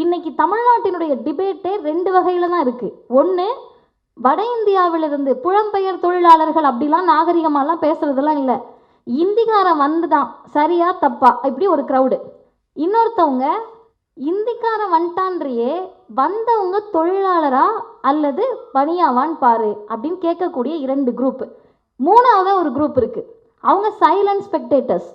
இன்னைக்கு தமிழ்நாட்டினுடைய டிபேட்டே ரெண்டு வகையில தான் இருக்கு. ஒன்று வட இந்தியாவிலிருந்து புலம்பெயர் தொழிலாளர்கள் அப்படிலாம் நாகரிகமாலாம் பேசுறதெல்லாம் இல்லை. இந்திக்காரன் வந்துட்டான் சரியா தப்பா இப்படி ஒரு க்ரௌடு இன்னொருத்தவங்க இந்திக்காரன் வந்துட்டான்றியே வந்தவங்க தொழிலாளரா அல்லது பணியாவான்னு பாரு அப்படின்னு கேட்கக்கூடிய இரண்டு குரூப் மூணாவதாக ஒரு குரூப் இருக்கு. அவங்க சைலண்ட் ஸ்பெக்டேட்டர்ஸ்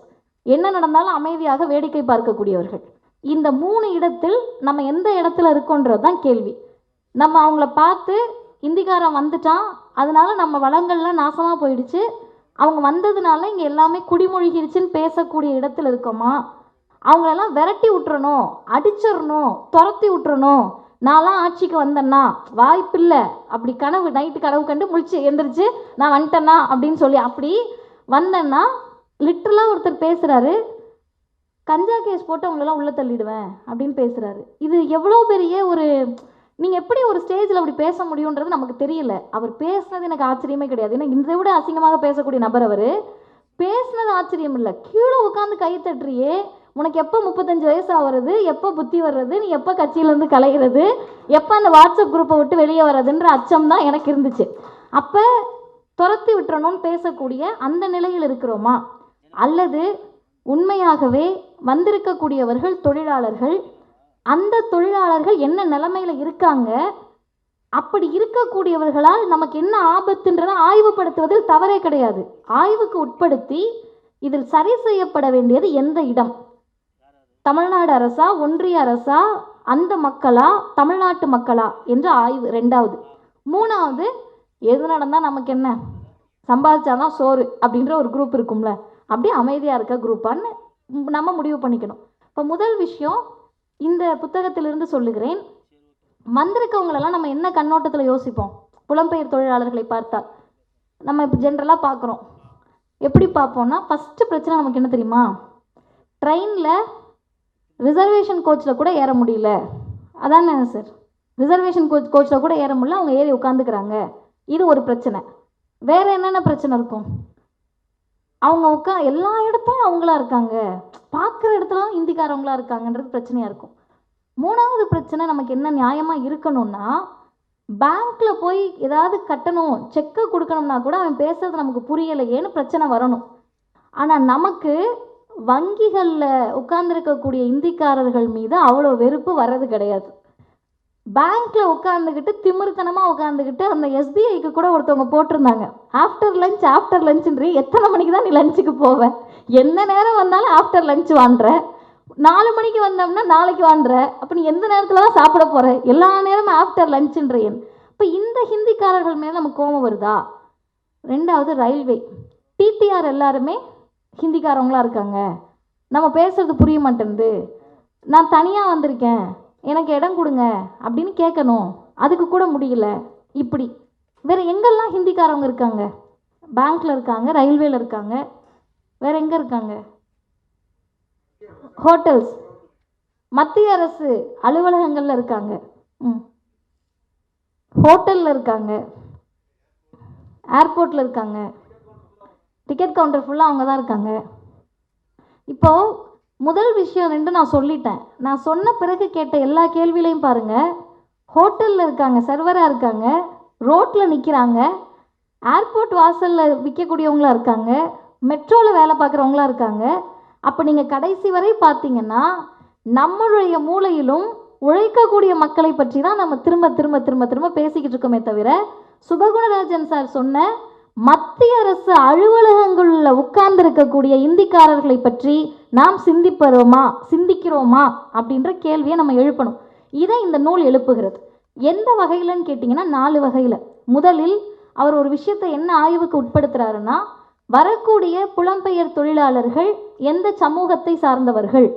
என்ன நடந்தாலும் அமைதியாக வேடிக்கை பார்க்கக்கூடியவர்கள். இந்த மூணு இடத்தில் நம்ம எந்த இடத்துல இருக்கோன்றது தான் கேள்வி. நம்ம அவங்கள பார்த்து இந்திக்காரன் வந்துட்டான் அதனால நம்ம வளங்கள்லாம் நாசமாக போயிடுச்சு. அவங்க வந்ததுனால இங்கே எல்லாமே குடிமொழிகிருச்சுன்னு பேசக்கூடிய இடத்துல இருக்கோமா? அவங்களெல்லாம் விரட்டி விட்டுறணும் அடிச்சிடணும் துரத்தி விட்டுறணும். நான்லாம் ஆட்சிக்கு வந்தேன்னா வாய்ப்பில்லை. அப்படி கனவு நைட்டு கனவு கண்டு முழிச்சு எந்திரிச்சு நான் வந்துட்டேன்னா அப்படின்னு சொல்லி அப்படி வந்தேன்னா லிட்ரலாக ஒருத்தர் பேசுகிறாரு கஞ்சா கேஸ் போட்டு அவங்களெல்லாம் உள்ளே தள்ளிடுவேன் அப்படின்னு பேசுகிறாரு இது எவ்வளோ பெரிய ஒரு நீங்கள் எப்படி ஒரு ஸ்டேஜில் அப்படி பேச முடியுன்றது நமக்கு தெரியல. அவர் பேசுனது எனக்கு ஆச்சரியமே கிடையாது. ஏன்னா இதை விட அசிங்கமாக பேசக்கூடிய நபர் அவர். பேசுனது ஆச்சரியம் இல்லை. கீழே உட்காந்து கை தட்டுறியே உனக்கு எப்போ முப்பத்தஞ்சு வயசு ஆகிறது எப்போ புத்தி வர்றது நீ எப்போ கட்சியிலேருந்து கலைகிறது எப்போ அந்த வாட்ஸ்அப் குரூப்பை விட்டு வெளியே வர்றதுன்ற அச்சம் தான் எனக்கு இருந்துச்சு. அப்போ துரத்தி விட்டுறணும்னு பேசக்கூடிய அந்த நிலையில் இருக்கிறோமா? அல்லது உண்மையாகவே வந்திருக்கக்கூடியவர்கள் தொழிலாளர்கள் அந்த தொழிலாளர்கள் என்ன நிலமையில் இருக்காங்க? அப்படி இருக்கக்கூடியவர்களால் நமக்கு என்ன ஆபத்துன்றதை ஆய்வுபடுத்துவதில் தவறே கிடையாது. ஆய்வுக்கு உட்படுத்தி இதில் சரி செய்யப்பட வேண்டியது எந்த இடம்? தமிழ்நாடு அரசா ஒன்றிய அரசா அந்த மக்களா தமிழ்நாட்டு மக்களா என்ற ஆய்வு ரெண்டாவது. மூணாவது எது நடந்தால் நமக்கு என்ன? சம்பாதிச்சாதான் சோறு அப்படின்ற ஒரு குரூப் இருக்கும்ல. அப்படியே அமைதியாக இருக்க குரூப்பான்னு நம்ம முடிவு பண்ணிக்கணும். இப்போ முதல் விஷயம் இந்த புத்தகத்திலிருந்து சொல்லுகிறேன் வந்திருக்கவங்களெல்லாம் நம்ம என்ன கண்ணோட்டத்தில் யோசிப்போம்? புலம்பெயர் தொழிலாளர்களை பார்த்தால். நம்ம இப்போ ஜென்ரலாக பார்க்குறோம் எப்படி பார்ப்போம்னா ஃபஸ்ட்டு பிரச்சனை நமக்கு என்ன தெரியுமா? ட்ரெயினில் ரிசர்வேஷன் கோச்சில் கூட ஏற முடியல. அதானே சார் ரிசர்வேஷன் கோச் கோச்சில் கூட ஏற முடியல அவங்க ஏறி உட்காந்துக்கிறாங்க இது ஒரு பிரச்சனை. வேறு என்னென்ன பிரச்சனை இருக்கும்? அவங்க உட்கா எல்லா இடத்துலையும் அவங்களா இருக்காங்க. பார்க்குற இடத்துலலாம் இந்திக்காரவங்களா இருக்காங்கன்றது பிரச்சனையாக இருக்கும். மூணாவது பிரச்சனை நமக்கு என்ன நியாயமாக இருக்கணும்னா பேங்க்கில் போய் ஏதாவது கட்டணும் செக்கை கொடுக்கணும்னா கூட அவன் பேசுறது நமக்கு புரியலையேன்னு பிரச்சனை வரணும். ஆனால் நமக்கு வங்கிகளில் உட்கார்ந்துருக்கக்கூடிய இந்திக்காரர்கள் மீது அவ்வளோ வெறுப்பு வர்றது கிடையாது. பேங்க்ல உட்காந்துக்கிட்டு திமிர்த்தனமாக உட்காந்துக்கிட்டு அந்த எஸ்பிஐக்கு கூட ஒருத்தவங்க போட்டிருந்தாங்க. ஆஃப்டர் லஞ்ச் ஆஃப்டர் லஞ்சுன்றி எத்தனை மணிக்கு தான் நீ லஞ்சுக்கு போவ? எந்த நேரம் வந்தாலும் ஆஃப்டர் லஞ்ச் வாண்டுற நாலு மணிக்கு வந்தோம்னா நாளைக்கு வாண்டுற அப்போ நீ எந்த நேரத்தில் தான் சாப்பிட போகிற எல்லா நேரமும் ஆஃப்டர் லஞ்சுன்றேன் இப்போ இந்த ஹிந்திக்காரர்கள் மேலே நமக்கு கோபம் வருதா? ரெண்டாவது ரயில்வே டிடிஆர் எல்லாருமே ஹிந்திக்காரவங்களா இருக்காங்க. நம்ம பேசுறது புரிய மாட்டேங்குது நான் தனியாக வந்திருக்கேன். எனக்கு இடம் கொடுங்க அப்படின்னு கேட்கணும். அதுக்கு கூட முடியல. இப்படி. வேறு எங்கெல்லாம் ஹிந்திக்காரவங்க இருக்காங்க? பேங்க்கில் இருக்காங்க ரயில்வேல இருக்காங்க. வேற எங்கே இருக்காங்க? ஹோட்டல்ஸ். மத்திய அரசு அலுவலகங்களில் இருக்காங்க. ம். ஹோட்டலில் இருக்காங்க. ஏர்போர்ட்டில் இருக்காங்க. டிக்கெட் கவுண்டர் ஃபுல்லாக அவங்க தான் இருக்காங்க. இப்போது முதல் விஷயம் ரெண்டு நான் சொல்லிட்டேன். நான் சொன்ன பிறகு கேட்ட எல்லா கேள்வியிலையும் பாருங்க. ஹோட்டலில் இருக்காங்க சர்வராக இருக்காங்க ரோட்டில் நிற்கிறாங்க ஏர்போர்ட் வாசலில் விற்கக்கூடியவங்களா இருக்காங்க மெட்ரோவில் வேலை பார்க்குறவங்களா இருக்காங்க. அப்போ நீங்கள் கடைசி வரை பார்த்தீங்கன்னா நம்மளுடைய மூளையிலும் உழைக்கக்கூடிய மக்களை பற்றி தான் நம்ம திரும்ப திரும்ப திரும்ப திரும்ப பேசிக்கிட்டு இருக்கோமே தவிர சுபகுணராஜன் சார் சொன்ன மத்திய அரசு அலுவலகங்களில் உட்கார்ந்து இருக்கக்கூடிய இந்திக்காரர்களை பற்றி நாம் சிந்திப்பதோமா சிந்திக்கிறோமா அப்படின்ற கேள்வியை நம்ம எழுப்பணும். இதை இந்த நூல் எழுப்புகிறது. எந்த வகையிலன்னு கேட்டிங்கன்னா நாலு வகையில். முதலில் அவர் ஒரு விஷயத்தை என்ன ஆய்வுக்கு உட்படுத்துகிறாருன்னா வரக்கூடிய புலம்பெயர் தொழிலாளர்கள் எந்த சமூகத்தை சார்ந்தவர்கள்?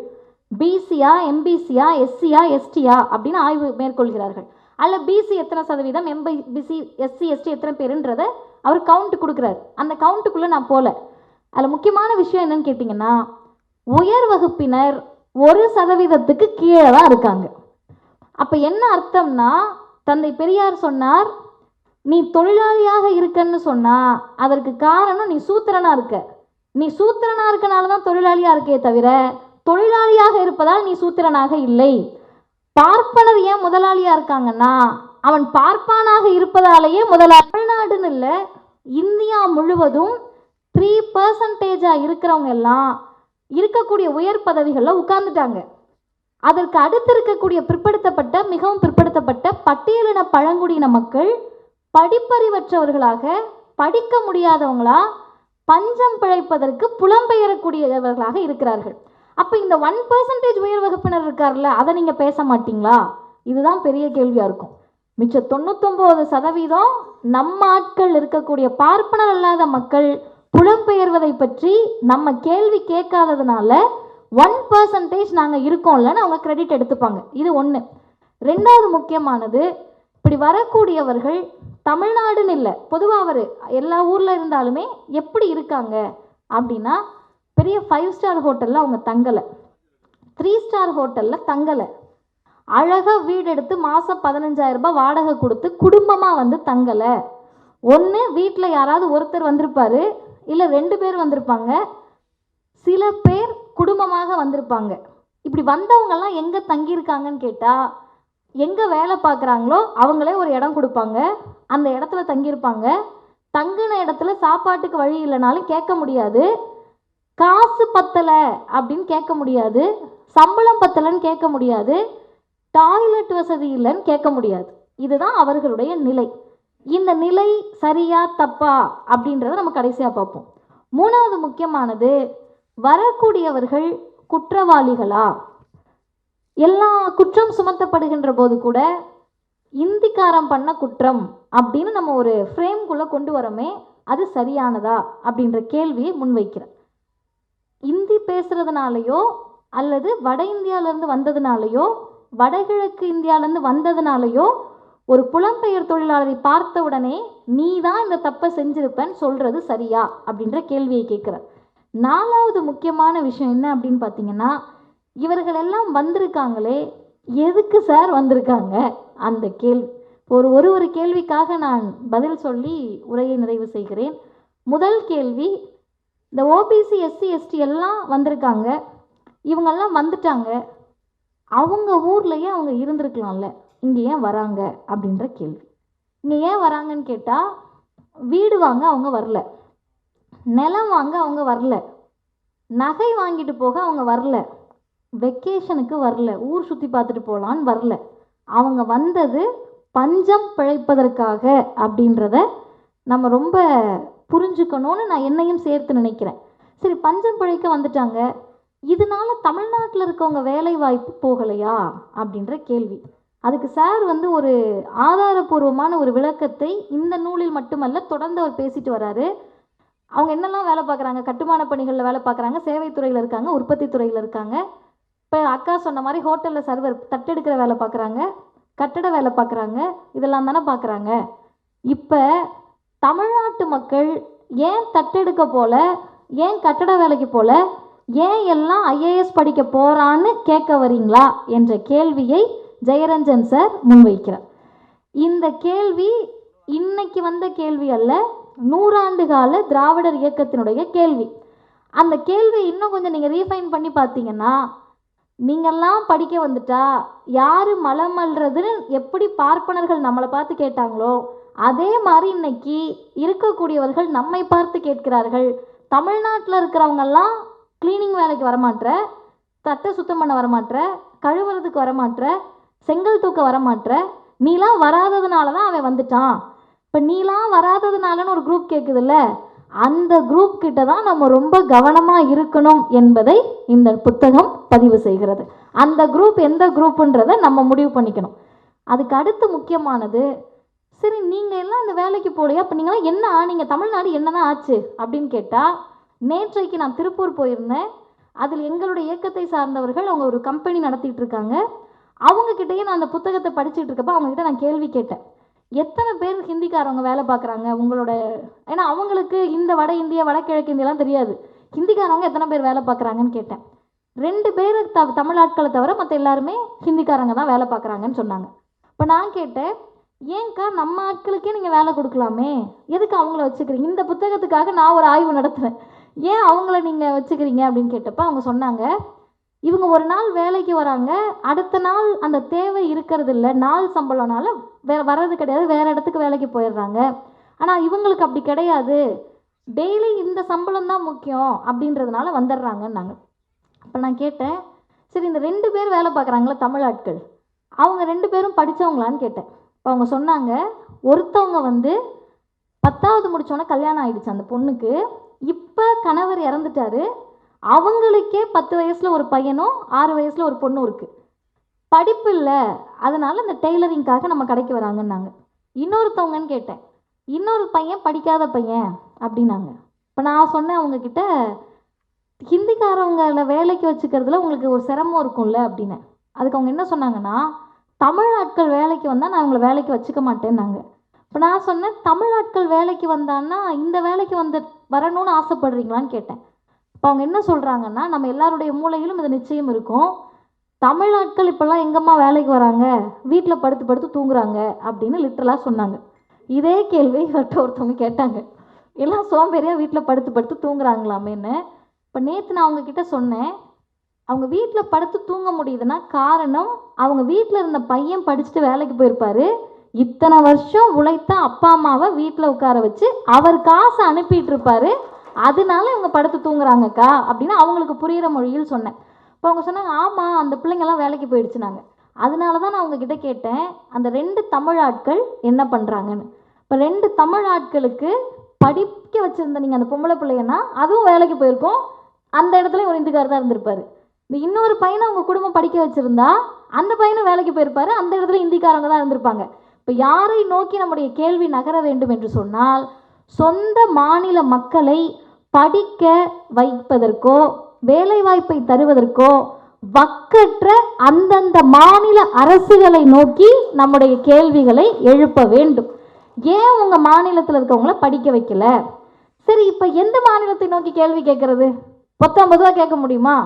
பிசியா எம்பிசியா எஸ்சியா எஸ்டியா அப்படின்னு ஆய்வு மேற்கொள்கிறார்கள். அல்ல பிசி எத்தனை சதவீதம் எம்பி பிசி எஸ்சி எஸ்டி எத்தனை பேருன்றதை அவர் கவுண்ட் கொடுக்குறாரு. அந்த கவுண்ட்டுக்குள்ளே நான் போகல அதில் முக்கியமான விஷயம் என்னன்னு கேட்டிங்கன்னா உயர் வகுப்பினர் ஒரு சதவீதத்துக்கு கீழே தான் இருக்காங்க. அப்போ என்ன அர்த்தம்னா தந்தை பெரியார் சொன்னார் நீ தொழிலாளியாக இருக்கன்னு சொன்னால் அதற்கு காரணம் நீ சூத்திரனாக இருக்க. நீ சூத்திரனாக இருக்கனால தான் தொழிலாளியாக இருக்கே தவிர தொழிலாளியாக இருப்பதால் நீ சூத்திரனாக இல்லை. பார்ப்பனர் ஏன் முதலாளியாக இருக்காங்கன்னா அவன் பார்ப்பானாக இருப்பதாலேயே முதலாளி தமிழ்நாடுன்னு இல்லை இந்தியா முழுவதும் த்ரீ பர்சன்டேஜாக இருக்கிறவங்க எல்லாம் இருக்கக்கூடிய உயர் பதவிகளில் உட்கார்ந்துட்டாங்க. அதற்கு அடுத்து இருக்கக்கூடிய பிற்படுத்தப்பட்ட மிகவும் பிற்படுத்தப்பட்ட பட்டியலின பழங்குடியின மக்கள் படிப்பறிவற்றவர்களாக படிக்க முடியாதவங்களா பஞ்சம் பிழைப்பதற்கு புலம்பெயரக்கூடியவர்களாக இருக்கிறார்கள். அப்போ இந்த ஒன் பர்சன்டேஜ் உயர் வகுப்பினர் இருக்கார்ல அதை நீங்கள் பேச மாட்டீங்களா? இதுதான் பெரிய கேள்வியாக இருக்கும். மிச்ச தொண்ணூத்தொம்பது சதவீதம் நம்ம ஆட்கள் இருக்கக்கூடிய பார்ப்பனர் அல்லாத மக்கள் புலம்பெயர்வதை பற்றி நம்ம கேள்வி கேட்காததுனால ஒன் பர்சன்டேஜ் நாங்கள் இருக்கோம்லன்னு அவங்க கிரெடிட் எடுத்துப்பாங்க. இது ஒன்று ரெண்டாவது முக்கியமானது இப்படி வரக்கூடியவர்கள் தமிழ்நாடுன்னு இல்லை பொதுவாக அவர் எல்லா ஊரில் இருந்தாலுமே எப்படி இருக்காங்க அப்படின்னா பெரிய ஃபைவ் ஸ்டார் ஹோட்டலில் அவங்க தங்கலை. த்ரீ ஸ்டார் ஹோட்டலில் தங்கலை. அழகாக வீடு எடுத்து மாதம் பதினஞ்சாயிரரூபா வாடகை கொடுத்து குடும்பமாக வந்து தங்கலை. ஒன்று வீட்டில் யாராவது ஒருத்தர் வந்திருப்பாரு இல்லை ரெண்டு பேர் வந்திருப்பாங்க சில பேர் குடும்பமாக வந்திருப்பாங்க. இப்படி வந்தவங்கெல்லாம் எங்கே தங்கியிருக்காங்கன்னு கேட்டால் எங்கே வேலை பார்க்குறாங்களோ அவங்களே ஒரு இடம் கொடுப்பாங்க. அந்த இடத்துல தங்கியிருப்பாங்க. தங்கின இடத்துல சாப்பாட்டுக்கு வழி இல்லைனாலும் கேட்க முடியாது. காசு பத்தலை அப்படின்னு கேட்க முடியாது. சம்பளம் பத்தலைன்னு கேட்க முடியாது. டாய்லெட் வசதி இல்லைன்னு கேட்க முடியாது. இதுதான் அவர்களுடைய நிலை. இந்த நிலை சரியா தப்பா அப்படின்றத நம்ம கடைசியாக பார்ப்போம். மூணாவது முக்கியமானது வரக்கூடியவர்கள் குற்றவாளிகளா? எல்லா குற்றம் சுமத்தப்படுகின்ற போது கூட இந்திக்காரம் பண்ண குற்றம் அப்படின்னு நம்ம ஒரு ஃப்ரேம்குள்ளே கொண்டு வரோமே அது சரியானதா? அப்படின்ற கேள்வியை முன்வைக்கிறேன் இந்தி பேசுகிறதுனாலையோ அல்லது வட இந்தியாவிலேருந்து வந்ததுனாலையோ வடகிழக்கு இந்தியாவிலேருந்து வந்ததுனாலயோ ஒரு புலம்பெயர் தொழிலாளரை பார்த்த உடனே நீ தான் இந்த தப்பை செஞ்சிருப்பேன்னு சொல்கிறது சரியா? அப்படின்ற கேள்வியை கேட்குற நாலாவது முக்கியமான விஷயம் என்ன அப்படின்னு பார்த்தீங்கன்னா இவர்கள் எல்லாம் வந்திருக்காங்களே எதுக்கு சார் வந்திருக்காங்க? அந்த கேள்வி. ஒரு ஒரு ஒரு கேள்விக்காக நான் பதில் சொல்லி உரையை நிறைவு செய்கிறேன். முதல் கேள்வி இந்த ஓபிசி எஸ்சி எஸ்டி எல்லாம் வந்திருக்காங்க. இவங்கெல்லாம் வந்துட்டாங்க. அவங்க ஊர்லேயே அவங்க இருந்திருக்கலாம்ல. இங்கே ஏன் வராங்க? அப்படின்ற கேள்வி. இங்கே ஏன் வராங்கன்னு கேட்டால் வீடு வாங்க அவங்க வரல. நிலம் வாங்க அவங்க வரல. நகை வாங்கிட்டு போக அவங்க வரல. வெக்கேஷனுக்கு வரல. ஊர் சுற்றி பார்த்துட்டு போகலான்னு வரல. அவங்க வந்தது பஞ்சம் பிழைப்பதற்காக அப்படின்றத நம்ம ரொம்ப புரிஞ்சுக்கணும்னு நான் என்னையும் சேர்த்து நினைக்கிறேன். சரி பஞ்சம் பிழைக்க வந்துட்டாங்க. இதனால தமிழ்நாட்டில் இருக்கவங்க வேலை வாய்ப்பு போகலையா? அப்படின்ற கேள்வி. அதுக்கு சார் வந்து ஒரு ஆதாரபூர்வமான ஒரு விளக்கத்தை இந்த நூலில் மட்டுமல்ல தொடர்ந்து அவர் பேசிட்டு வராரு. அவங்க என்னெல்லாம் வேலை பார்க்குறாங்க? கட்டுமான பணிகளில் வேலை பார்க்குறாங்க சேவைத்துறையில் இருக்காங்க உற்பத்தி துறையில் இருக்காங்க. இப்போ அக்கா சொன்ன மாதிரி ஹோட்டலில் சர்வர் தட்டெடுக்கிற வேலை பார்க்குறாங்க கட்டட வேலை பார்க்குறாங்க இதெல்லாம் தானே பார்க்குறாங்க. இப்போ தமிழ்நாட்டு மக்கள் ஏன் தட்டெடுக்க போல ஏன் கட்டட வேலைக்கு போல ஏன் எல்லாம் ஐஏஎஸ் படிக்க போகிறான்னு கேட்க வரீங்களா என்ற கேள்வியை ஜெயரஞ்சன் சார் முன்வைக்கிறார். இந்த கேள்வி இன்னைக்கு வந்த கேள்வி அல்ல நூறாண்டு கால திராவிடர் இயக்கத்தினுடைய கேள்வி. அந்த கேள்வி இன்னும் கொஞ்சம் நீங்கள் ரீஃபைன் பண்ணி பார்த்தீங்கன்னா நீங்கள்லாம் படிக்க வந்துட்டா யார் மலம் அல்றதுன்னு எப்படி பார்ப்பனர்கள் நம்மளை பார்த்து கேட்டாங்களோ அதே மாதிரி இன்னைக்கு இருக்கக்கூடியவர்கள் நம்மை பார்த்து கேட்கிறார்கள். தமிழ்நாட்டில் இருக்கிறவங்கெல்லாம் க்ளீனிங் வேலைக்கு வரமாட்ற தட்டை சுத்தம் பண்ண வரமாட்ற கழுவுறதுக்கு வரமாட்ற செங்கல் தூக்க வரமாட்ற நீலாம் வராததுனால தான் அவன் வந்துட்டான். இப்போ நீலாம் வராததுனாலன்னு ஒரு குரூப் கேட்குதுல்ல அந்த குரூப் கிட்ட தான் நம்ம ரொம்ப கவனமாக இருக்கணும் என்பதை இந்த புத்தகம் பதிவு செய்கிறது. அந்த குரூப் எந்த குரூப்புன்றதை நம்ம முடிவு பண்ணிக்கணும். அதுக்கு அடுத்து முக்கியமானது சரி நீங்கள் எல்லாம் அந்த வேலைக்கு போகலையா? அப்போ நீங்களாம் என்ன ஆனீங்க தமிழ்நாடு என்ன தான் ஆச்சு அப்படின்னு கேட்டால் நேற்றைக்கு நான் திருப்பூர் போயிருந்தேன். அதில் எங்களுடைய இயக்கத்தை சார்ந்தவர்கள் அவங்க ஒரு கம்பெனி நடத்திட்டு இருக்காங்க. அவங்கக்கிட்டேயே நான் அந்த புத்தகத்தை படிச்சுட்டு இருக்கப்ப அவங்ககிட்ட நான் கேள்வி கேட்டேன். எத்தனை பேர் ஹிந்திக்காரவங்க வேலை பார்க்குறாங்க உங்களோட? ஏன்னா அவங்களுக்கு இந்த வட இந்தியா வடகிழக்கு இந்தியாலாம் தெரியாது. ஹிந்திக்காரவங்க எத்தனை பேர் வேலை பார்க்குறாங்கன்னு கேட்டேன். ரெண்டு பேர் த தமிழ் ஆட்களை தவிர மற்ற எல்லாருமே ஹிந்திக்காரங்க தான் வேலை பார்க்குறாங்கன்னு சொன்னாங்க. இப்போ நான் கேட்டேன் ஏன்க்கா நம்ம ஆட்களுக்கே நீங்கள் வேலை கொடுக்கலாமே? எதுக்கு அவங்கள வச்சுக்கிறீங்க? இந்த புத்தகத்துக்காக நான் ஒரு ஆய்வு நடத்துகிறேன் ஏன் அவங்கள நீங்கள் வச்சுக்கிறீங்க அப்படின்னு கேட்டப்ப அவங்க சொன்னாங்க இவங்க ஒரு நாள் வேலைக்கு வராங்க அடுத்த நாள் அந்த தேவை இருக்கிறது இல்லை நாள் சம்பளம்னால வே வர்றது கிடையாது வேறு இடத்துக்கு வேலைக்கு போயிடுறாங்க. ஆனால் இவங்களுக்கு அப்படி கிடையாது. டெய்லி இந்த சம்பளம் தான் முக்கியம் அப்படின்றதுனால வந்துடுறாங்கன்னாங்க. அப்போ நான் கேட்டேன் சரி இந்த ரெண்டு பேர் வேலை பார்க்குறாங்களா தமிழ் ஆட்கள் அவங்க ரெண்டு பேரும் படித்தவங்களான்னு கேட்டேன். இப்போ அவங்க சொன்னாங்க ஒருத்தவங்க வந்து பத்தாவது முடித்தோன்னே கல்யாணம் ஆகிடுச்சு அந்த பொண்ணுக்கு இப்போ கணவர் இறந்துட்டாரு. அவங்களுக்கே பத்து வயசில் ஒரு பையனும் ஆறு வயசில் ஒரு பொண்ணும் இருக்குது படிப்பு இல்லை. அதனால் இந்த டெய்லரிங்காக நம்ம கடைக்கு வராங்கன்னாங்க. இன்னொருத்தவங்கன்னு கேட்டேன். இன்னொரு பையன் படிக்காத பையன் அப்படின்னாங்க. இப்போ நான் சொன்னேன் அவங்கக்கிட்ட ஹிந்திக்காரவங்கள வேலைக்கு வச்சுக்கிறதுல உங்களுக்கு ஒரு சிரமம் இருக்கும்ல அப்படின்னு அதுக்கு அவங்க என்ன சொன்னாங்கன்னா தமிழ் ஆட்கள் வேலைக்கு வந்தால் நான் அவங்கள வேலைக்கு வச்சுக்க மாட்டேன்னாங்க. இப்போ நான் சொன்னேன் தமிழ் ஆட்கள் வேலைக்கு வந்தான்னா இந்த வேலைக்கு வந்து வரணும்னு ஆசைப்படுறீங்களான்னு கேட்டேன். இப்போ அவங்க என்ன சொல்கிறாங்கன்னா நம்ம எல்லாருடைய மூளையிலும் இது நிச்சயம் இருக்கும். தமிழ் ஆட்கள் இப்போல்லாம் எங்கம்மா வேலைக்கு வராங்க? வீட்டில் படுத்து படுத்து தூங்குறாங்க அப்படின்னு லிட்டரலாக சொன்னாங்க. இதே கேள்வி இவர்கிட்ட ஒருத்தவங்க கேட்டாங்க. எல்லாம் சோம்பேறியாக வீட்டில் படுத்து படுத்து தூங்குறாங்களாமேன்னு. இப்போ நேற்று நான் அவங்கக்கிட்ட சொன்னேன் அவங்க வீட்டில் படுத்து தூங்க முடியுதுன்னா காரணம் அவங்க வீட்டில் இருந்த பையன் படிச்சுட்டு வேலைக்கு போயிருப்பாரு. இத்தனை வருஷம் உழைத்த அப்பா அம்மாவை வீட்டில் உட்கார வச்சு அவர் காசை அனுப்பிட்டு இருப்பாரு அதனால இவங்க படுத்து தூங்குறாங்கக்கா அப்படின்னு அவங்களுக்கு புரிகிற மொழியில் சொன்னேன். இப்போ அவங்க சொன்னாங்க ஆமாம் அந்த பிள்ளைங்கெல்லாம் வேலைக்கு போயிடுச்சுனாங்க. அதனால தான் நான் உங்ககிட்ட கேட்டேன் அந்த ரெண்டு தமிழ் ஆட்கள் என்ன பண்ணுறாங்கன்னு இப்போ ரெண்டு தமிழ் ஆட்களுக்கு படிக்க வச்சுருந்த நீங்கள் அந்த பொம்பளை பிள்ளைங்கன்னா அதுவும் வேலைக்கு போயிருக்கோம். அந்த இடத்துல ஒரு இந்துக்கார் தான் இருந்திருப்பாரு. இந்த இன்னொரு பையனை அவங்க குடும்பம் படிக்க வச்சுருந்தா அந்த பையனும் வேலைக்கு போயிருப்பாரு. அந்த இடத்துல இந்திக்காரங்க தான் இருந்திருப்பாங்க. இப்போ யாரை நோக்கி நம்முடைய கேள்வி நகர வேண்டும் என்று சொன்னால் சொந்த மாநில மக்களை படிக்க வைப்பதற்கோ வேலைவாய்ப்பை தருவதற்கோ வக்கற்ற அந்தந்த மாநில அரசுகளை நோக்கி நம்முடைய கேள்விகளை எழுப்ப வேண்டும். ஏன் உங்கள் மாநிலத்தில் இருக்கவங்கள படிக்க வைக்கல? சரி இப்போ எந்த மாநிலத்தை நோக்கி கேள்வி கேட்குறது? பத்தொம்பது ரூபா கேட்க முடியுமா?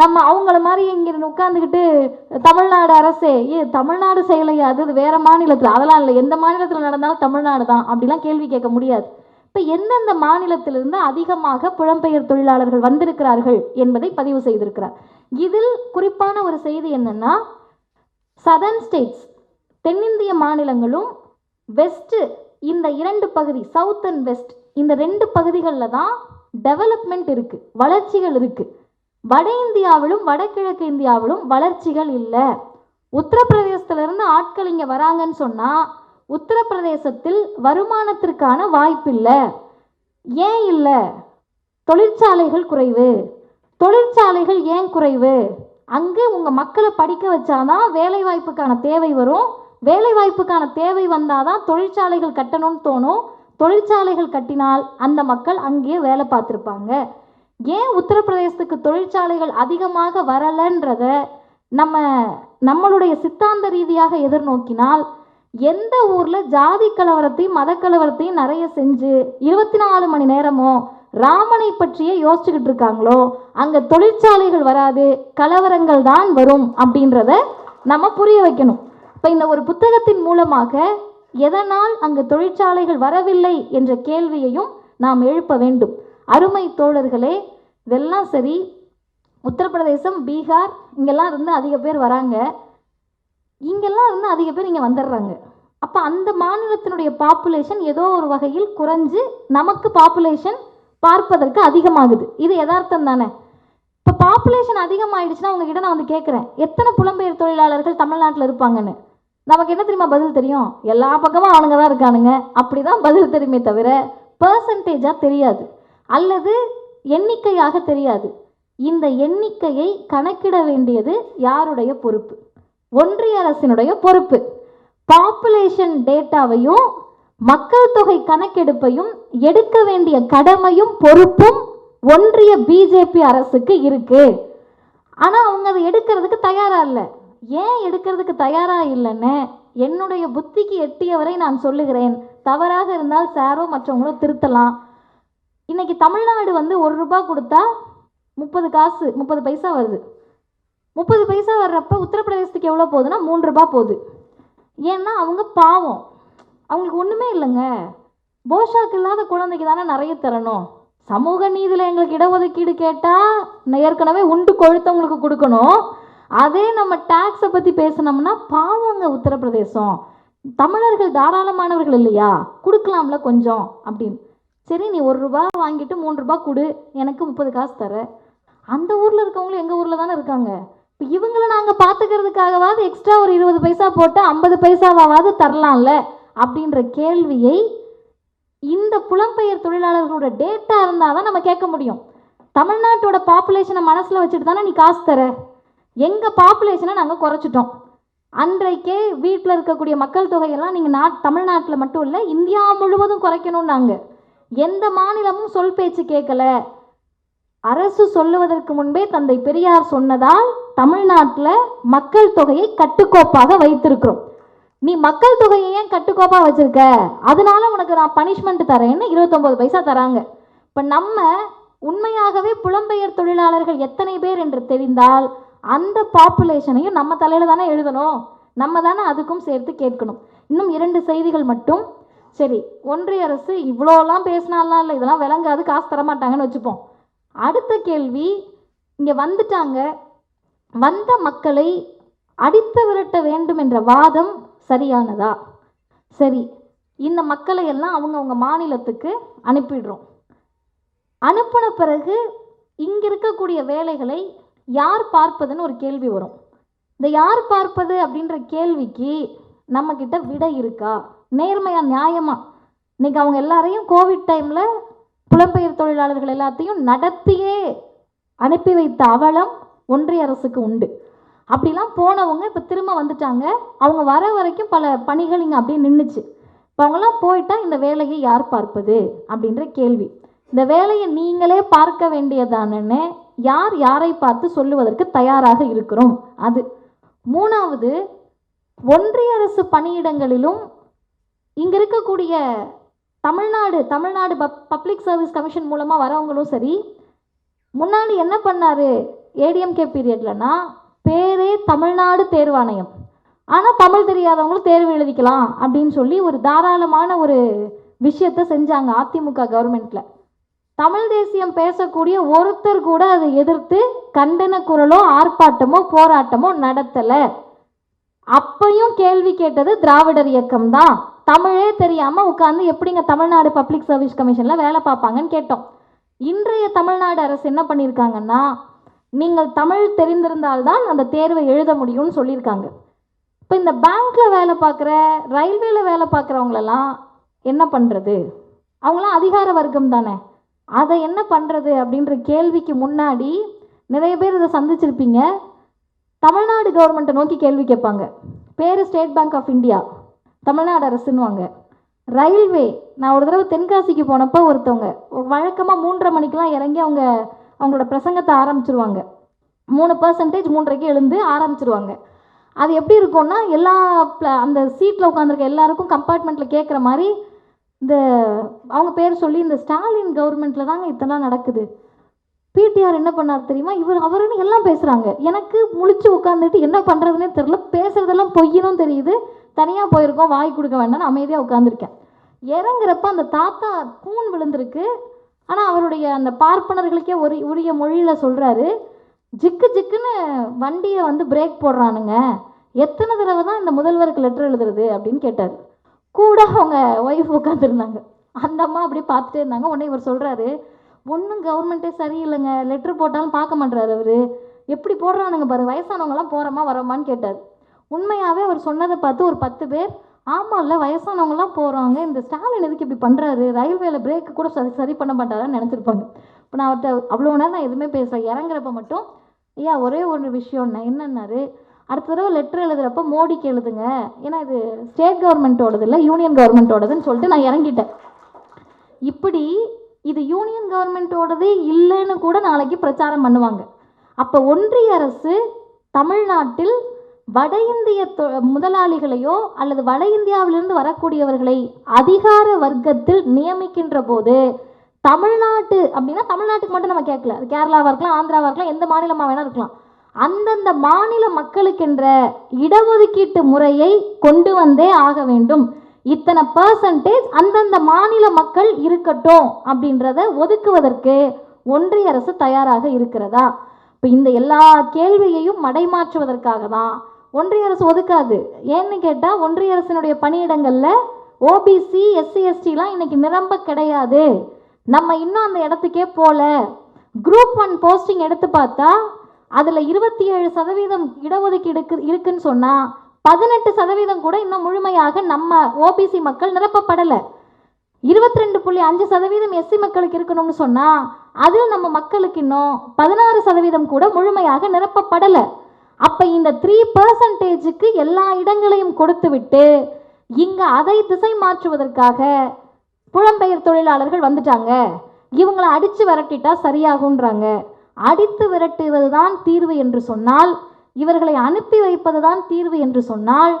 நம்ம அவங்கள மாதிரி இங்கே உட்காந்துக்கிட்டு தமிழ்நாடு அரசே ஏ தமிழ்நாடு செயலையா? அது இது வேற மாநிலத்தில் அதெல்லாம் இல்லை. எந்த மாநிலத்தில் நடந்தாலும் தமிழ்நாடு தான். அப்படிலாம் கேள்வி கேட்க முடியாது. இப்போ எந்தெந்த மாநிலத்திலிருந்து அதிகமாக புலம்பெயர் தொழிலாளர்கள் வந்திருக்கிறார்கள் என்பதை பதிவு செய்திருக்கிறார். இதில் குறிப்பான ஒரு செய்தி என்னன்னா சதர்ன் ஸ்டேட்ஸ் தென்னிந்திய மாநிலங்களும் வெஸ்ட்டு இந்த இரண்டு பகுதி சவுத் அண்ட் வெஸ்ட் இந்த ரெண்டு பகுதிகளில் தான் டெவலப்மெண்ட் இருக்குது வளர்ச்சிகள் இருக்குது வட இந்தியாவிலும் வடகிழக்கு இந்தியாவிலும் வளர்ச்சிகள் இல்லை. உத்தரப்பிரதேசத்திலிருந்து ஆட்கள் இங்கே வராங்கன்னு சொன்னால் உத்தரப்பிரதேசத்தில் வருமானத்திற்கான வாய்ப்பில்லை ஏன் இல்லை? தொழிற்சாலைகள் குறைவு. தொழிற்சாலைகள் ஏன் குறைவு? அங்கே உங்கள் மக்களை படிக்க வச்சாதான் வேலைவாய்ப்புக்கான தேவை வரும். வேலைவாய்ப்புக்கான தேவை வந்தால் தான் தொழிற்சாலைகள் கட்டணும்னு தோணும். தொழிற்சாலைகள் கட்டினால் அந்த மக்கள் அங்கேயே வேலை பார்த்துருப்பாங்க. ஏன் உத்தரப்பிரதேசத்துக்கு தொழிற்சாலைகள் அதிகமாக வரலைன்றத நம்ம நம்மளுடைய சித்தாந்த ரீதியாக எதிர்நோக்கினால் எந்த ஊரில் ஜாதி கலவரத்தையும் மத கலவரத்தையும் நிறைய செஞ்சு இருபத்தி நாலு மணி நேரமோ ராமனை பற்றியே யோசிச்சுக்கிட்டு இருக்காங்களோ அங்கே தொழிற்சாலைகள் வராது கலவரங்கள் தான் வரும் அப்படின்றத நம்ம புரிய வைக்கணும். இப்போ இந்த ஒரு புத்தகத்தின் மூலமாக எதனால் அங்கு தொழிற்சாலைகள் வரவில்லை என்ற கேள்வியையும் நாம் எழுப்ப வேண்டும். அருமை தோழர்களே இதெல்லாம் சரி. உத்தரப்பிரதேசம் பீகார் இங்கெல்லாம் இருந்து அதிக பேர் வராங்க. இங்கெல்லாம் இருந்து அதிக பேர் இங்கே வந்துடுறாங்க அப்போ அந்த மாநிலத்தினுடைய பாப்புலேஷன் ஏதோ ஒரு வகையில் குறைஞ்சு நமக்கு பாப்புலேஷன் பார்ப்பதற்கு அதிகமாகுது. இது யதார்த்தம் தானே? இப்போ பாப்புலேஷன் அதிகமாகிடுச்சுன்னா உங்ககிட்ட நான் வந்து கேட்குறேன் எத்தனை புலம்பெயர் தொழிலாளர்கள் தமிழ்நாட்டில் இருப்பாங்கன்னு? நமக்கு என்ன தெரியுமா பதில் தெரியும்? எல்லா பக்கமும் அவனுங்க தான் இருக்கானுங்க. அப்படி தான் பதில் தெரியுமே தவிர பர்சன்டேஜாக தெரியாது. அல்லது எண்ணிக்கையாக தெரியாது. இந்த எண்ணிக்கையை கணக்கிட வேண்டியது யாருடைய பொறுப்பு? ஒன்றிய அரசினுடைய பொறுப்பு. பாப்புலேஷன் டேட்டாவையும் மக்கள் தொகை கணக்கெடுப்பையும் எடுக்க வேண்டிய கடமையும் பொறுப்பும் ஒன்றிய பிஜேபி அரசுக்கு இருக்கு. ஆனால் அவங்க அதை எடுக்கிறதுக்கு தயாரா இல்லை. ஏன் எடுக்கிறதுக்கு தயாரா இல்லைன்னு என்னுடைய புத்திக்கு எட்டியவரை நான் சொல்லுகிறேன். தவறாக இருந்தால் சாரோ மற்றவங்களோ திருத்தலாம். இன்றைக்கி தமிழ்நாடு வந்து ஒரு ரூபாய் கொடுத்தா முப்பது காசு முப்பது பைசா வருது. முப்பது பைசா வர்றப்ப உத்தரப்பிரதேசத்துக்கு எவ்வளோ போகுதுன்னா மூணு ரூபாய் போகுது. ஏன்னா அவங்க பாவம். அவங்களுக்கு ஒன்றுமே இல்லைங்க. போஷாக்கு இல்லாத குழந்தைக்கு தானே நிறைய தரணும். சமூக நீதியில் எங்களுக்கு இடஒதுக்கீடு கேட்டால் ஏற்கனவே உண்டு கொழுத்தவங்களுக்கு கொடுக்கணும். அதே நம்ம டேக்ஸை பற்றி பேசுனோம்னா பாவங்க உத்தரப்பிரதேசம். தமிழர்கள் தாராளமானவர்கள் இல்லையா? கொடுக்கலாம்ல கொஞ்சம் அப்படின்னு. சரி நீ ஒரு ரூபா வாங்கிட்டு மூணு ரூபா கொடு எனக்கு முப்பது காசு தர. அந்த ஊரில் இருக்கவங்களும் எங்கள் ஊரில் தானே இருக்காங்க? இப்போ இவங்களை நாங்கள் பார்த்துக்கிறதுக்காகவாது எக்ஸ்ட்ரா ஒரு இருபது பைசா போட்டு ஐம்பது பைசாவாவது தரலாம்ல? அப்படின்ற கேள்வியை இந்த புலம்பெயர் தொழிலாளர்களோட டேட்டா இருந்தால் தான் நம்ம கேட்க முடியும். தமிழ்நாட்டோட பாப்புலேஷனை மனசில் வச்சுட்டு தானே நீ காசு தர. எங்கள் பாப்புலேஷனை நாங்கள் குறைச்சிட்டோம். அன்றைக்கே வீட்டில் இருக்கக்கூடிய மக்கள் தொகையெல்லாம் நீங்கள் நாட் தமிழ்நாட்டில் மட்டும் இல்லை இந்தியா முழுவதும் குறைக்கணும்னாங்க. எந்த மாநிலமும் சொல் பேச்சு கேட்கல. அரசு சொல்லுவதற்கு முன்பே தந்தை பெரியார் சொன்னதால் தமிழ்நாட்டில் மக்கள் தொகையை கட்டுக்கோப்பாக வைத்திருக்கிறோம். நீ மக்கள் தொகையை ஏன் கட்டுக்கோப்பாக வச்சுருக்க? அதனால உனக்கு நான் பனிஷ்மெண்ட் தரேன்னு இருபத்தொம்பது பைசா தராங்க. இப்போ நம்ம உண்மையாகவே புலம்பெயர் தொழிலாளர்கள் எத்தனை பேர் என்று தெரிந்தால் அந்த பாப்புலேஷனையும் நம்ம தலையில் தானே எழுதணும். நம்ம தானே அதுக்கும் சேர்த்து கேட்கணும். இன்னும் இரண்டு செய்திகள் மட்டும். சரி ஒன்றிய அரசு இவ்வளோலாம் பேசினாலாம் இல்லை இதெல்லாம் விளங்காது காசு தர மாட்டாங்கன்னு வச்சுப்போம். அடுத்த கேள்வி இங்கே வந்துட்டாங்க. வந்த மக்களை அடித்து விரட்ட வேண்டும் என்ற வாதம் சரியானதா? சரி இந்த மக்களை எல்லாம் அவங்கவுங்க மாநிலத்துக்கு அனுப்பிடுறோம். அனுப்பின பிறகு இங்கே இருக்கக்கூடிய வேலைகளை யார் பார்ப்பதுன்னு ஒரு கேள்வி வரும். இந்த யார் பார்ப்பது அப்படின்ற கேள்விக்கு நம்மக்கிட்ட விடை இருக்கா? நேர்மையாக நியாயமாக இன்றைக்கி அவங்க எல்லாரையும் கோவிட் டைமில் புலம்பெயர் தொழிலாளர்கள் எல்லாத்தையும் நடத்தியே அனுப்பி வைத்த அவலம் ஒன்றிய அரசுக்கு உண்டு. அப்படிலாம் போனவங்க இப்போ திரும்ப வந்துட்டாங்க. அவங்க வர வரைக்கும் பல பணிகள் இங்கே அப்படியே நின்றுச்சு இப்போ அவங்களாம் போயிட்டால் இந்த வேலையை யார் பார்ப்பது? அப்படின்ற கேள்வி. இந்த வேலையை நீங்களே பார்க்க வேண்டியதானன்னு யார் யாரை பார்த்து சொல்லுவதற்கு தயாராக இருக்கிறோம்? அது. மூணாவது ஒன்றிய அரசு பணியிடங்களிலும் இங்கே இருக்கக்கூடிய Tamil Nadu Tamil Nadu pub public service commission மூலமாக வரவங்களும் சரி முன்னாடி என்ன பண்ணார் ஏடிஎம்கே பீரியட்லனா பேரே தமிழ்நாடு தேர்வாணையம். ஆனால் தமிழ் தெரியாதவங்களும் தேர்வு எழுதிக்கலாம் அப்படின்னு சொல்லி ஒரு தாராளமான ஒரு விஷயத்தை செஞ்சாங்க அதிமுக கவர்மெண்ட்டில் தமிழ் தேசியம் பேசக்கூடிய ஒருத்தர் கூட அதை எதிர்த்து கண்டன குரலோ ஆர்ப்பாட்டமோ போராட்டமோ நடத்தலை. அப்பையும் கேள்வி கேட்டது திராவிடர் இயக்கம் தான் தமிழே தெரியாமல் உட்காந்து எப்படிங்க தமிழ்நாடு பப்ளிக் சர்வீஸ் கமிஷனில் வேலை பார்ப்பாங்கன்னு கேட்டோம். இன்றைய தமிழ்நாடு அரசு என்ன பண்ணியிருக்காங்கன்னா நீங்கள் தமிழ் தெரிந்திருந்தால்தான் அந்த தேர்வை எழுத முடியும்னு சொல்லியிருக்காங்க. இப்போ இந்த பேங்க்கில் வேலை பார்க்குற ரயில்வேல வேலை பார்க்குறவங்களெல்லாம் என்ன பண்ணுறது அவங்களாம் அதிகார வர்க்கம் தானே. அதை என்ன பண்ணுறது அப்படின்ற கேள்விக்கு முன்னாடி நிறைய பேர் இதை சந்திச்சிருப்பீங்க. தமிழ்நாடு கவர்மெண்ட்டை நோக்கி கேள்வி கேட்பாங்க. பேர் state bank of India Tamil Nadu அரசுன்னுவாங்க. ரயில்வே நான் ஒரு தடவை தென்காசிக்கு போனப்போ ஒருத்தவங்க வழக்கமாக மூன்றரை மணிக்கெலாம் இறங்கி அவங்க அவங்களோட பிரசங்கத்தை ஆரம்பிச்சிருவாங்க. மூணு பர்சன்டேஜ் மூன்றரைக்கு எழுந்து ஆரம்பிச்சிருவாங்க. அது எப்படி இருக்கும்னா எல்லா அந்த சீட்டில் உட்காந்துருக்க எல்லாருக்கும் கம்பார்ட்மெண்ட்டில் கேட்குற மாதிரி இந்த அவங்க பேர் சொல்லி இந்த ஸ்டாலின் கவர்மெண்ட்டில் தாங்க இதெல்லாம் நடக்குது. பிடிஆர் என்ன பண்ணார் தெரியுமா? இவர் அவருன்னு எல்லாம் பேசுகிறாங்க எனக்கு முழிச்சு உட்காந்துட்டு என்ன பண்ணுறதுனே தெரில பேசுகிறதெல்லாம் பொய்யணும் தெரியுது. தனியாக போயிருக்கோம் வாய் கொடுக்க வேண்டாம்னு அமைதியாக உட்காந்துருக்கேன் இறங்குறப்ப அந்த தாத்தா கூன் விழுந்திருக்கு. ஆனால் அவருடைய அந்த பார்ப்பனர்களுக்கே ஒரு உரிய மொழியில் சொல்கிறாரு ஜிக்கு ஜிக்குன்னு வண்டியை வந்து பிரேக் போடுறானுங்க. எத்தனை தடவை தான் இந்த முதல்வருக்கு லெட்டர் எழுதுறது அப்படின்னு கேட்டார். கூட அவங்க ஒய்ஃப் உட்காந்துருந்தாங்க அந்த அம்மா அப்படியே பார்த்துட்டே இருந்தாங்க. உடனே இவர் சொல்கிறாரு ஒன்றும் கவர்மெண்ட்டே சரியில்லைங்க. லெட்ரு போட்டாலும் பார்க்க மாட்றாரு அவர். எப்படி போடுறானுங்க பாரு. வயசானவங்களாம் போகிறோமா வரோமான்னு கேட்டார். உண்மையாகவே அவர் சொன்னதை பார்த்து ஒரு பத்து பேர் ஆமாம்ல வயசானவங்களாம் போகிறாங்க இந்த ஸ்டாலின் எதுக்கு இப்படி பண்ணுறாரு ரயில்வேல பிரேக்கு கூட சரி சரி பண்ண மாட்டாரான்னு நினச்சிருப்பாங்க. இப்போ நான் அவர்கிட்ட அவ்வளோ நேரம் நான் எதுவுமே பேசல. இறங்குறப்ப மட்டும் ஐயா ஒரே ஒரு விஷயம்ண்ணே என்னன்னாரு? அடுத்த தடவை லெட்டர் எழுதுகிறப்ப மோடிக்கு எழுதுங்க. ஏன்னா இது ஸ்டேட் கவர்மெண்ட்டோடது இல்லை யூனியன் கவர்மெண்ட்டோடதுன்னு சொல்லிட்டு நான் இறங்கிட்டேன். இப்படி இது யூனியன் கவர்மெண்ட்டோடது இல்லைன்னு கூட நாளைக்கு பிரச்சாரம் பண்ணுவாங்க. அப்போ ஒன்றிய அரசு தமிழ்நாட்டில் வட இந்திய தொ- முதலாளிகளையோ அல்லது வட இந்தியாவிலிருந்து வரக்கூடியவர்களை அதிகார வர்க்கத்தில் நியமிக்கின்ற போது தமிழ்நாட்டு அப்படின்னா தமிழ்நாட்டுக்கு மட்டும் நம்ம கேட்கல. கேரளாவாக இருக்கலாம் ஆந்திராவாக இருக்கலாம் எந்த மாநிலமாக வேணா இருக்கலாம். அந்தந்த மாநில மக்களுக்கென்ற இடஒதுக்கீட்டு முறையை கொண்டு வந்தே ஆக வேண்டும். இத்தனை பர்சன்டேஜ் அந்தந்த மாநில மக்கள் இருக்கட்டும் அப்படின்றத ஒதுக்குவதற்கு ஒன்றிய அரசு தயாராக இருக்கிறதா? இப்போ இந்த எல்லா கேள்வியையும் மடைமாற்றுவதற்காக தான் ஒன்றிய அரசு ஒதுக்காது. ஏன்னு கேட்டால் ஒன்றிய அரசினுடைய பணியிடங்களில் ஓபிசி எஸ்சி எஸ்டிலாம் இன்னைக்கு நிரம்ப கிடையாது. நம்ம இன்னும் அந்த இடத்துக்கே போல. குரூப் ஒன் போஸ்டிங் எடுத்து பார்த்தா அதில் இருபத்தி ஏழு சதவீதம் இடஒதுக்கீடு இருக்குன்னு சொன்னால் பதினெட்டு சதவீதம் கூட இன்னும் முழுமையாக நம்ம ஓபிசி மக்கள் நிரப்பப்படலை. இருபத்தி ரெண்டு புள்ளி அஞ்சு சதவீதம் எஸ்சி மக்களுக்கு இருக்கணும்னு சொன்னால் அதில் நம்ம மக்களுக்கு இன்னும் பதினாறு சதவீதம் கூட முழுமையாக நிரப்பப்படலை. அப்போ இந்த த்ரீ பர்சன்டேஜுக்கு எல்லா இடங்களையும் கொடுத்துவிட்டு இங்கே அதை திசை மாற்றுவதற்காக புலம்பெயர் தொழிலாளர்கள் வந்துட்டாங்க. இவங்களை அடித்து விரட்டிட்டா சரியாகுன்றாங்க அடித்து விரட்டுவது தான் தீர்வு என்று சொன்னால் இவர்களை அனுப்பி வைப்பது தான் தீர்வு என்று சொன்னால்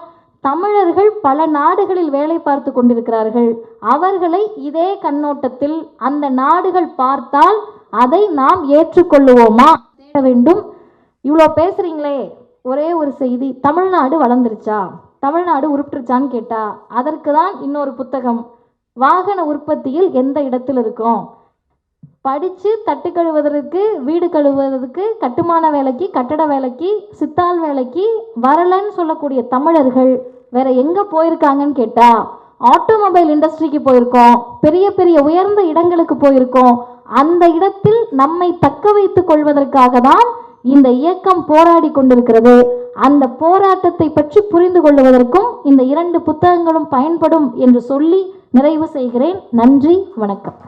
தமிழர்கள் பல நாடுகளில் வேலை பார்த்து கொண்டிருக்கிறார்கள். அவர்களை இதே கண்ணோட்டத்தில் அந்த நாடுகள் பார்த்தால் அதை நாம் ஏற்றுக்கொள்ளுவோமா? வேண்டும். இவ்வளோ பேசுகிறீங்களே ஒரே ஒரு செய்தி தமிழ்நாடு வளர்ந்துருச்சா? தமிழ்நாடு உருப்பிட்டுருச்சான்னு கேட்டா அதற்கு தான் இன்னொரு புத்தகம் வாகன உற்பத்தியில் எந்த இடத்தில் இருக்கும்? படித்து தட்டு கழுவுவதற்கு வீடு கழுவுவதற்கு கட்டுமான வேலைக்கு கட்டட வேலைக்கு சித்தாள் வேலைக்கு வரலன்னு சொல்லக்கூடிய தமிழர்கள் வேற எங்கே போயிருக்காங்கன்னு கேட்டால் ஆட்டோமொபைல் இண்டஸ்ட்ரிக்கு போயிருக்கோம் பெரிய பெரிய உயர்ந்த இடங்களுக்கு போயிருக்கோம் அந்த இடத்தில் நம்மை தக்க வைத்துக் கொள்வதற்காக தான் இந்த இயக்கம் போராடி கொண்டிருக்கிறது. அந்த போராட்டத்தை பற்றி புரிந்து கொள்வதற்கும் இந்த இரண்டு புத்தகங்களும் பயன்படும் என்று சொல்லி நிறைவு செய்கிறேன். நன்றி வணக்கம்.